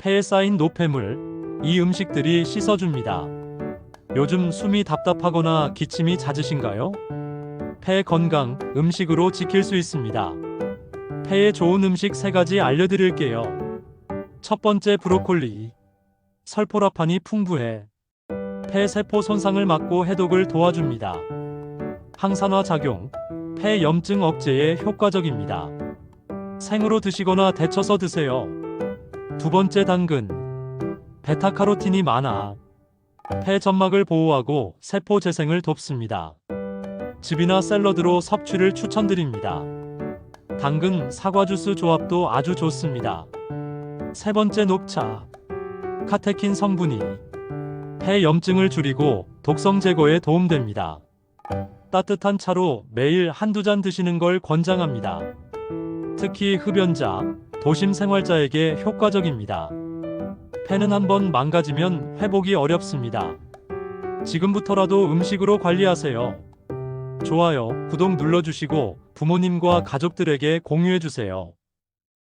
폐에 쌓인 노폐물, 이 음식들이 씻어줍니다. 요즘 숨이 답답하거나 기침이 잦으신가요? 폐 건강, 음식으로 지킬 수 있습니다. 폐에 좋은 음식 세 가지 알려드릴게요. 첫 번째 브로콜리. 설포라판이 풍부해. 폐 세포 손상을 막고 해독을 도와줍니다. 항산화 작용, 폐 염증 억제에 효과적입니다. 생으로 드시거나 데쳐서 드세요. 두 번째 당근. 베타카로틴이 많아 폐 점막을 보호하고 세포 재생을 돕습니다. 즙이나 샐러드로 섭취를 추천드립니다. 당근 사과 주스 조합도 아주 좋습니다. 세 번째 녹차. 카테킨 성분이 폐 염증을 줄이고 독성 제거에 도움됩니다. 따뜻한 차로 매일 한두 잔 드시는 걸 권장합니다. 특히 흡연자, 도심 생활자에게 효과적입니다. 폐는 한번 망가지면 회복이 어렵습니다. 지금부터라도 음식으로 관리하세요. 좋아요, 구독 눌러주시고 부모님과 가족들에게 공유해주세요.